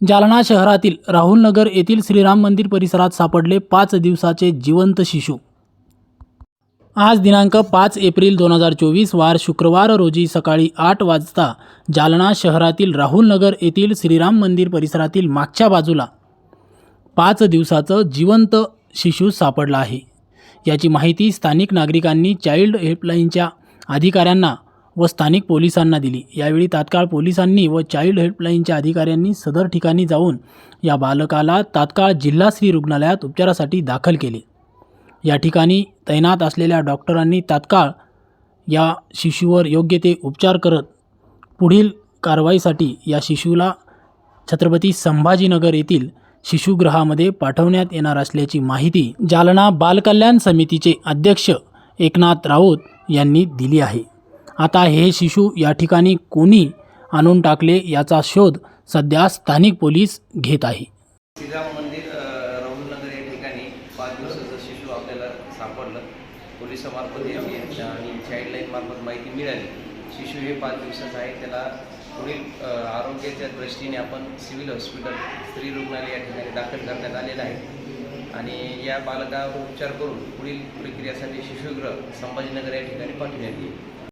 जालना शहरातील राहुल नगर येथील श्रीराम मंदिर परिसरात सापडले पाच दिवसाचे जिवंत शिशू. आज दिनांक पाच एप्रिल दोन हजार चोवीस वार शुक्रवार रोजी सकाळी आठ वाजता जालना शहरातील राहुल नगर येथील श्रीराम मंदिर परिसरातील मागच्या बाजूला पाच दिवसाचं जिवंत शिशू सापडला आहे. याची माहिती स्थानिक नागरिकांनी चाइल्ड हेल्पलाईनच्या अधिकाऱ्यांना व स्थानिक पोलिसांना दिली. यावेळी तात्काळ पोलिसांनी व चाइल्ड हेल्पलाईनच्या अधिकाऱ्यांनी सदर ठिकाणी जाऊन या बालकाला तात्काळ जिल्हाश्री रुग्णालयात उपचारासाठी दाखल केले. या ठिकाणी तैनात असलेल्या डॉक्टरांनी तात्काळ या शिशूवर योग्य ते उपचार करत पुढील कारवाईसाठी या शिशूला छत्रपती संभाजीनगर येथील शिशुगृहामध्ये पाठवण्यात येणार असल्याची माहिती जालना बालकल्याण समितीचे अध्यक्ष एकनाथ राऊत यांनी दिली आहे. आता हे शिशू या ठिकाणी कोणी आणून टाकले याचा शोध सध्या स्थानिक पोलीस घेत आहे. श्रीराम मंदिर राहुलनगर या ठिकाणी पाच दिवसाचं शिशू आपल्याला सापडलं. पोलिसामार्फत आणि चाइल्डलाईन मार्फत माहिती मिळाली. शिशू हे पाच दिवसाचं आहे. त्याला पुढील आरोग्याच्या दृष्टीने आपण सिव्हिल हॉस्पिटल स्त्री रुग्णालय या ठिकाणी दाखल करण्यात आलेलं आहे. आणि या बालकावर उपचार करून पुढील प्रक्रियासाठी शिशुगृह संभाजीनगर या ठिकाणी पाठवण्यात येईल.